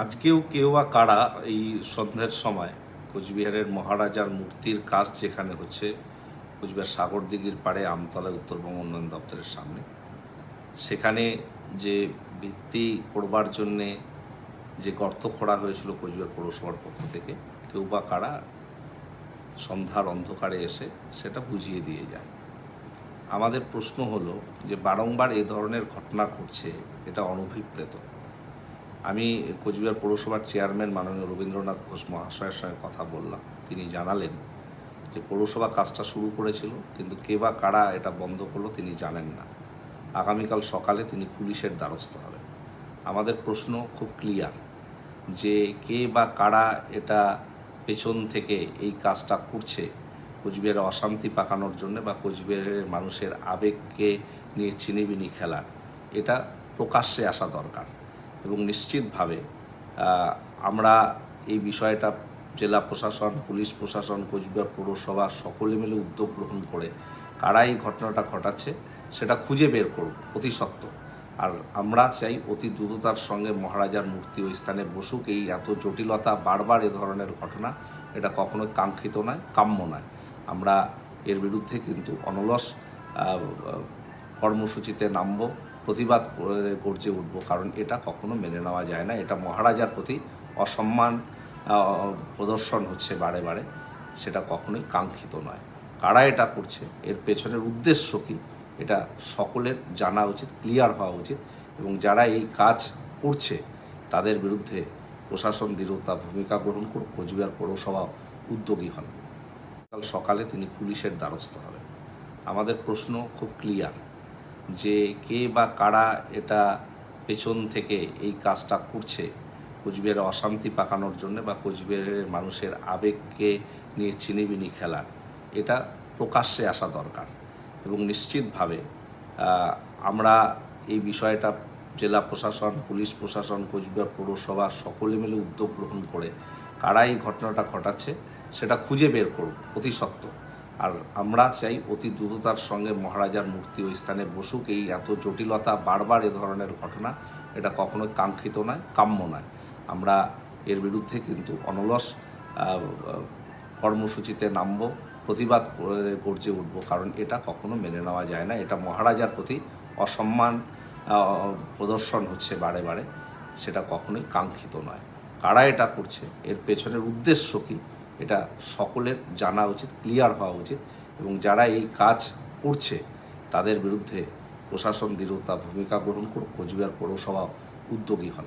আজকেও কেউ বা কারা এই সন্ধ্যের সময় কোচবিহারের মহারাজার মূর্তির কাজ যেখানে হচ্ছে, কোচবিহার সাগর দিঘির পাড়ে আমতলা উত্তরবঙ্গ উন্নয়ন দপ্তরের সামনে, সেখানে যে ভিত্তি করবার জন্যে যে গর্ত খোঁড়া হয়েছিল কোচবিহার পৌরসভার পক্ষ থেকে, কেউ বা কারা সন্ধ্যার অন্ধকারে এসে সেটা বুঝিয়ে দিয়ে যায়। আমাদের প্রশ্ন হলো যে বারংবার এ ধরনের ঘটনা ঘটছে, এটা অনভিপ্রেত। আমি কোচবিহার পৌরসভার চেয়ারম্যান মাননীয় রবীন্দ্রনাথ ঘোষ মহাশয়ের সঙ্গে কথা বললাম। তিনি জানালেন যে পৌরসভা কাজটা শুরু করেছিল, কিন্তু কে বা কারা এটা বন্ধ করল তিনি জানেন না। আগামীকাল সকালে তিনি পুলিশের দ্বারস্থ হবেন। আমাদের প্রশ্ন খুব ক্লিয়ার, যে কে বা কারা এটা পেছন থেকে এই কাজটা করছে, কোচবিহারে অশান্তি পাকানোর জন্য বা কোচবিহারের মানুষের আবেগকে নিয়ে চিনিবিনি খেলা এটা প্রকাশ্যে আসা দরকার। এবং নিশ্চিতভাবে আমরা এই বিষয়টা জেলা প্রশাসন, পুলিশ প্রশাসন, কোচবিহার পৌরসভা সকলে মিলে উদ্যোগ গ্রহণ করে কারা এই ঘটনাটা ঘটাচ্ছে সেটা খুঁজে বের করুক অতি সত্ত্ব। আর আমরা চাই অতি দ্রুততার সঙ্গে মহারাজার মূর্তি ওই স্থানে বসুক। এই এত জটিলতা বারবার এ ধরনের ঘটনা, এটা কখনো কাঙ্ক্ষিত নয়, কাম্য নয়। আমরা এর বিরুদ্ধে কিন্তু অনলস কর্মসূচিতে নামবো। প্রতিবাদ করে গর্জে উঠবো। কারণ এটা কখনো মেনে নেওয়া যায় না। এটা মহারাজার প্রতি অসম্মান প্রদর্শন হচ্ছে বারে বারে। সেটা কখনোই কাঙ্ক্ষিত নয়। কারা এটা করছে? এর পেছনের উদ্দেশ্য কি? এটা সকলের জানা উচিত, ক্লিয়ার হওয়া উচিত। এবং যারা এই কাজ করছে, তাদের বিরুদ্ধে প্রশাসন দৃঢ়তা, ভূমিকা গ্রহণ করুক। কোচবিহার পৌরসভা উদ্যোগী হন। কাল সকালে তিনি পুলিশের দ্বারস্থ হবেন। আমাদের প্রশ্ন খুব ক্লিয়ার। যে কে বা কারা এটা পেছন থেকে এই কাজটা করছে, কোচবিহারে অশান্তি পাকানোর জন্য বা কোচবিহারের মানুষের আবেগকে নিয়ে চিনিবিনি খেলা, এটা প্রকাশ্যে আসা দরকার। এবং নিশ্চিতভাবে আমরা এই বিষয়টা জেলা প্রশাসন, পুলিশ প্রশাসন, কোচবিহার পৌরসভা সকলে মিলে উদ্যোগ গ্রহণ করে কারা এই ঘটনাটা ঘটাচ্ছে, সেটা খুঁজে বের করুক অতি সত্ত্ব আর আমরা চাই অতি দ্রুততার সঙ্গে মহারাজার মূর্তি ওই স্থানে বসুক। এই এত জটিলতা বারবার এ ধরনের ঘটনা, এটা কখনো কাঙ্ক্ষিত নয়, কাম্য নয়। আমরা এর বিরুদ্ধে কিন্তু অনলস কর্মসূচিতে নামবো, প্রতিবাদ করে গর্জে উঠবো, কারণ এটা কখনো মেনে নেওয়া যায় না। এটা মহারাজার প্রতি অসম্মান প্রদর্শন হচ্ছে বারে বারে, সেটা কখনোই কাঙ্ক্ষিত নয়। কারা এটা করছে? এর পেছনের উদ্দেশ্য কি? এটা সকলের জানা উচিত ক্লিয়ার হওয়া উচিত এবং যারা এই কাজ করছে, তাদের বিরুদ্ধে প্রশাসন দৃঢ়তা ভূমিকা গ্রহণ করুক, কোচবিহার পৌরসভা উদ্যোগী হন।